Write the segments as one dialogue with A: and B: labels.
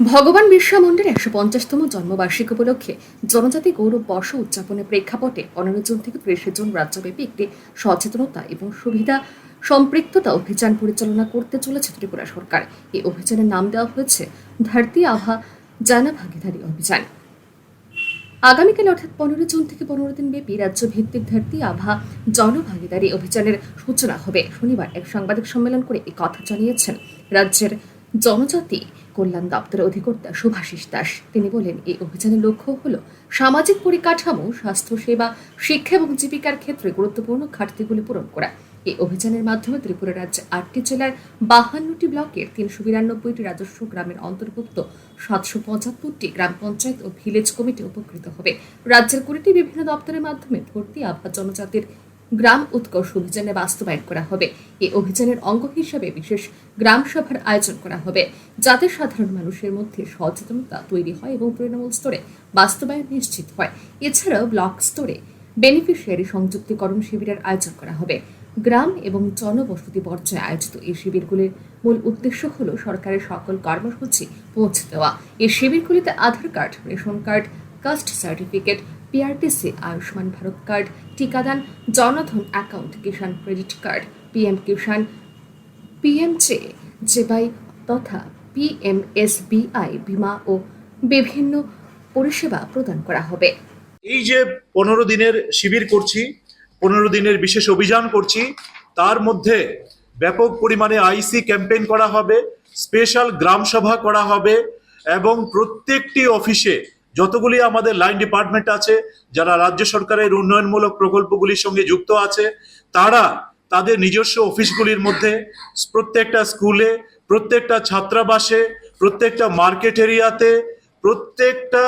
A: ভগবান বিরসা মুন্ডার একশো পঞ্চাশতম জন্মবার্ষিকী উপলক্ষে জনজাতি গৌরব বর্ষ উদযাপনের প্রেক্ষাপটে পনেরো জুন থেকে ত্রিশে জুন রাজ্যব্যাপী একটি সচেতনতা এবং সুবিধা সম্পৃক্ততা অভিযান পরিচালনা করতে চলেছে ত্রিপুরা সরকার। এই অভিযানের নাম দেওয়া হয়েছে ধরতি আভা জানা ভাগিদারি অভিযান। আগামীকাল অর্থাৎ পনেরো জুন থেকে পনেরো দিন ব্যাপী রাজ্য ভিত্তিক ধরতি আভা জনভাগিদারি অভিযানের সূচনা হবে। শনিবার এক সাংবাদিক সম্মেলন করে এই কথা জানিয়েছেন রাজ্যের জনজাতি কল্যাণ দপ্তরের অধিকর্তা শুভাশিস দাস। তিনি বলেন, এই অভিযানের লক্ষ্য হল সামাজিক পরিকাঠামো, স্বাস্থ্যসেবা, শিক্ষা এবং জীবিকার ক্ষেত্রে গুরুত্বপূর্ণ ঘাটতিগুলি পূরণ করা। এই অভিযানের মাধ্যমে ত্রিপুরা রাজ্যে আটটি জেলার বাহান্নটি ব্লকের তিনশো বিরানব্বইটি রাজস্ব গ্রামের অন্তর্ভুক্ত সাতশো পঁচাত্তরটি গ্রাম পঞ্চায়েত ও ভিলেজ কমিটি উপকৃত হবে। রাজ্যের কুড়িটি বিভিন্ন দপ্তরের মাধ্যমে ভর্তি আভা জনজাতির গ্রাম উৎকর্ষ অভিযানে বাস্তবায়ন করা হবে। এই অভিযানের অঙ্গ হিসাবে বিশেষ গ্রাম সভার আয়োজন করা হবে। যাতে সাধারণ মানুষের মধ্যে সচেতনতা তৈরি হয় এবং তৃণমূল স্তরে বাস্তবায়ন নিশ্চিত হয়। এছাড়াও ব্লক স্তরে বেনিফিশিয়ারি সংযুক্তিকরণ শিবিরের আয়োজন করা হবে। গ্রাম এবং জনবসতি পর্যায়ে আয়োজিত এই শিবিরগুলির মূল উদ্দেশ্য হল সরকারের সকল কর্মসূচি পৌঁছে দেওয়া। এই শিবিরগুলিতে Aadhaar card, ration card, caste certificate PRTC Ayushman Bharat card, টিকাদান, Jan Dhan account, Kisan credit card, PM Kisan PMJ JBY তথা পিএমএসবিআই বিমা ও বিভিন্ন পরিষেবা প্রদান করা হবে।
B: এই যে পনেরো দিনের শিবির করছি, পনেরো দিনের বিশেষ অভিযান করছি, তার মধ্যে ব্যাপক পরিমাণে আইসি ক্যাম্পেইন করা হবে, স্পেশাল গ্রাম সভা করা হবে এবং প্রত্যেকটি অফিসে যতগুলি আমাদের লাইন ডিপার্টমেন্ট আছে, যারা রাজ্য সরকারের উন্নয়নমূলক প্রকল্পগুলির সঙ্গে যুক্ত আছে, তারা তাদের নিজস্ব অফিসগুলির মধ্যে প্রত্যেকটা স্কুলে, প্রত্যেকটা ছাত্রাবাসে, প্রত্যেকটা মার্কেট এরিয়াতে, প্রত্যেকটা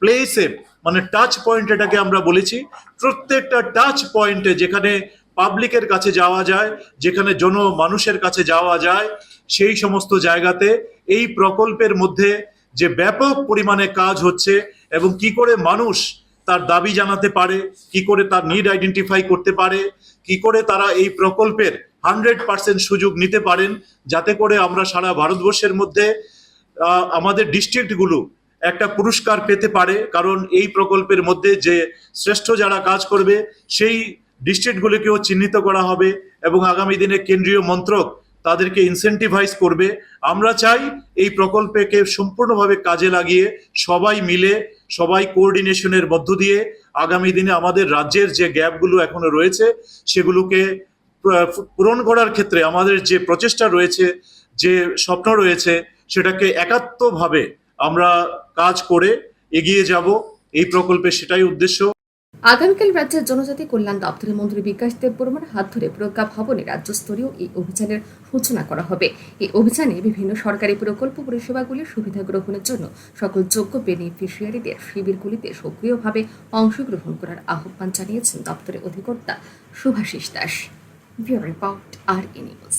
B: প্লেসে মানে টাচ পয়েন্ট এটাকে আমরা বলেছি, প্রত্যেকটা টাচ পয়েন্টে যেখানে পাবলিকের কাছে যাওয়া যায়, যেখানে জন মানুষের কাছে যাওয়া যায়, সেই সমস্ত জায়গাতে এই প্রকল্পের মধ্যে যে ব্যাপক পরিমাণে কাজ হচ্ছে এবং কি করে মানুষ তার দাবি জানাতে পারে, কি করে তার নিড আইডেন্টিফাই করতে পারে, কি করে তারা এই প্রকল্পের হান্ড্রেড পার্সেন্ট সুযোগ নিতে পারেন, যাতে করে আমরা সারা ভারতবর্ষের মধ্যে আমাদের ডিস্ট্রিক্টগুলো একটা পুরস্কার পেতে পারে। কারণ এই প্রকল্পের মধ্যে যে শ্রেষ্ঠ যারা কাজ করবে, সেই ডিস্ট্রিক্টগুলিকেও চিহ্নিত করা হবে এবং আগামী দিনে কেন্দ্রীয় মন্ত্রক তাদেরকে ইনসেন্টিভাইজ করবে। আমরা চাই এই প্রকল্পকে সম্পূর্ণভাবে কাজে লাগিয়ে সবাই মিলে, সবাই কোঅর্ডিনেশনের মধ্য দিয়ে আগামী দিনে আমাদের রাজ্যের যে গ্যাপগুলো এখনও রয়েছে, সেগুলোকে পূরণ করার ক্ষেত্রে আমাদের যে প্রচেষ্টা রয়েছে, যে স্বপ্ন রয়েছে, সেটাকে একাত্মভাবে আমরা কাজ করে এগিয়ে যাব। এই প্রকল্পে সেটাই উদ্দেশ্য।
A: আগামীকাল রাজ্যের জনজাতি কল্যাণ দপ্তরের মন্ত্রী বিকাশ দেব বর্মার হাত ধরে প্রজ্ঞা ভবনে রাজ্যস্তরীয় এই অভিযানের সূচনা করা হবে। এই অভিযানে বিভিন্ন সরকারি প্রকল্প পরিষেবাগুলির সুবিধা গ্রহণের জন্য সকল যোগ্য বেনিফিশিয়ারিদের শিবিরগুলিতে সক্রিয়ভাবে অংশগ্রহণ করার আহ্বান জানিয়েছেন দপ্তরের অধিকর্তা Subhashis Das. Report, R news.